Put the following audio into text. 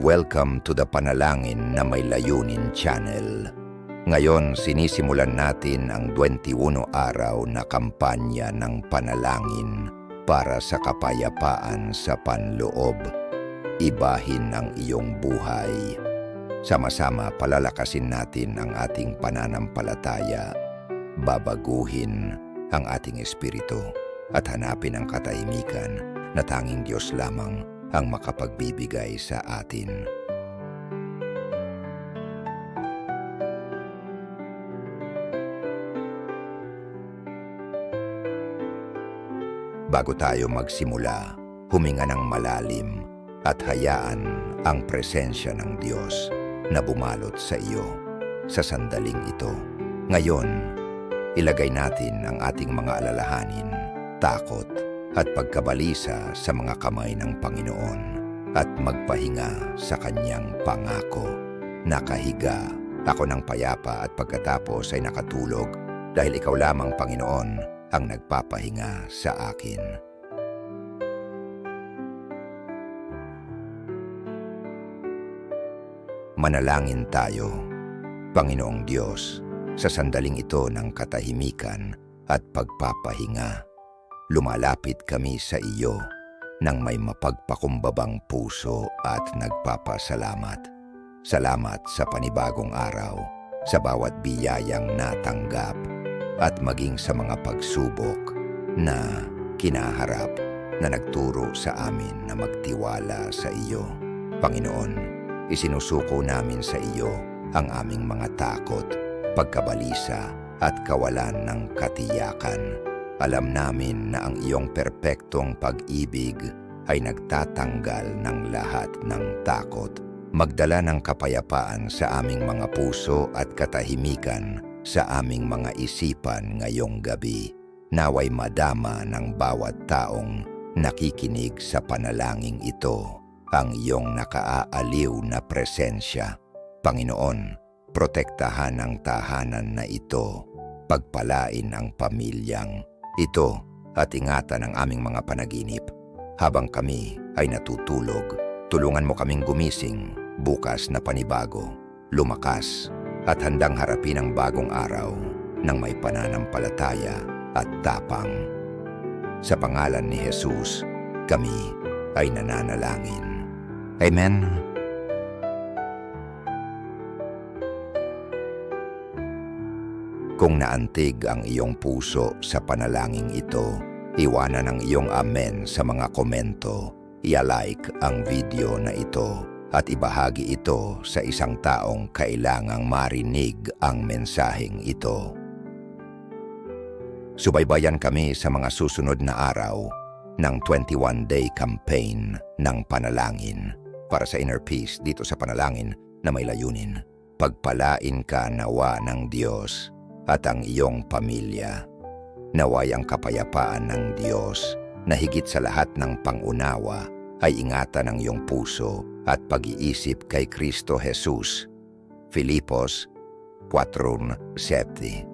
Welcome to the Panalangin na may layunin channel. Ngayon, sinisimulan natin ang 21 araw na kampanya ng panalangin para sa kapayapaan sa panloob. Ibahin ang iyong buhay. Sama-sama palalakasin natin ang ating pananampalataya, babaguhin ang ating espiritu at hanapin ang katahimikan na tanging Diyos lamang ang makapagbibigay sa atin. Bago tayo magsimula, huminga ng malalim at hayaan ang presensya ng Diyos na bumalot sa iyo sa sandaling ito. Ngayon, ilagay natin ang ating mga alalahanin, takot at pagkabalisa sa mga kamay ng Panginoon at magpahinga sa kanyang pangako. Nakahiga ako ng payapa at pagkatapos ay nakatulog dahil ikaw lamang Panginoon ang nagpapahinga sa akin. Manalangin tayo, Panginoong Diyos, sa sandaling ito ng katahimikan at pagpapahinga. Lumalapit kami sa iyo nang may mapagpakumbabang puso at nagpapasalamat. Salamat sa panibagong araw, sa bawat biyayang natanggap, at maging sa mga pagsubok na kinaharap na nagturo sa amin na magtiwala sa iyo. Panginoon, isinusuko namin sa iyo ang aming mga takot, pagkabalisa at kawalan ng katiyakan. Alam namin na ang iyong perpektong pag-ibig ay nagtatanggal ng lahat ng takot, magdala ng kapayapaan sa aming mga puso at katahimikan sa aming mga isipan ngayong gabi. Naway madama ng bawat taong nakikinig sa panalangin ito ang iyong nakaaaliw na presensya. Panginoon, protektahan ang tahanan na ito, pagpalain ang pamilyang ito at ingatan ang aming mga panaginip. Habang kami ay natutulog, tulungan mo kaming gumising bukas na panibago, lumakas at handang harapin ang bagong araw ng may pananampalataya at tapang. Sa pangalan ni Jesus, kami ay nananalangin. Amen. Kung naantig ang iyong puso sa panalangin ito, iwanan ang iyong amen sa mga komento, i-like ang video na ito at ibahagi ito sa isang taong kailangang marinig ang mensaheng ito. Subaybayan kami sa mga susunod na araw ng 21-day campaign ng panalangin para sa inner peace dito sa panalangin na may layunin. Pagpalain ka nawa ng Diyos at ang iyong pamilya. Naway ang kapayapaan ng Diyos na higit sa lahat ng pangunawa ay ingatan ang iyong puso at pag-iisip kay Kristo Jesus. Filipos 4.7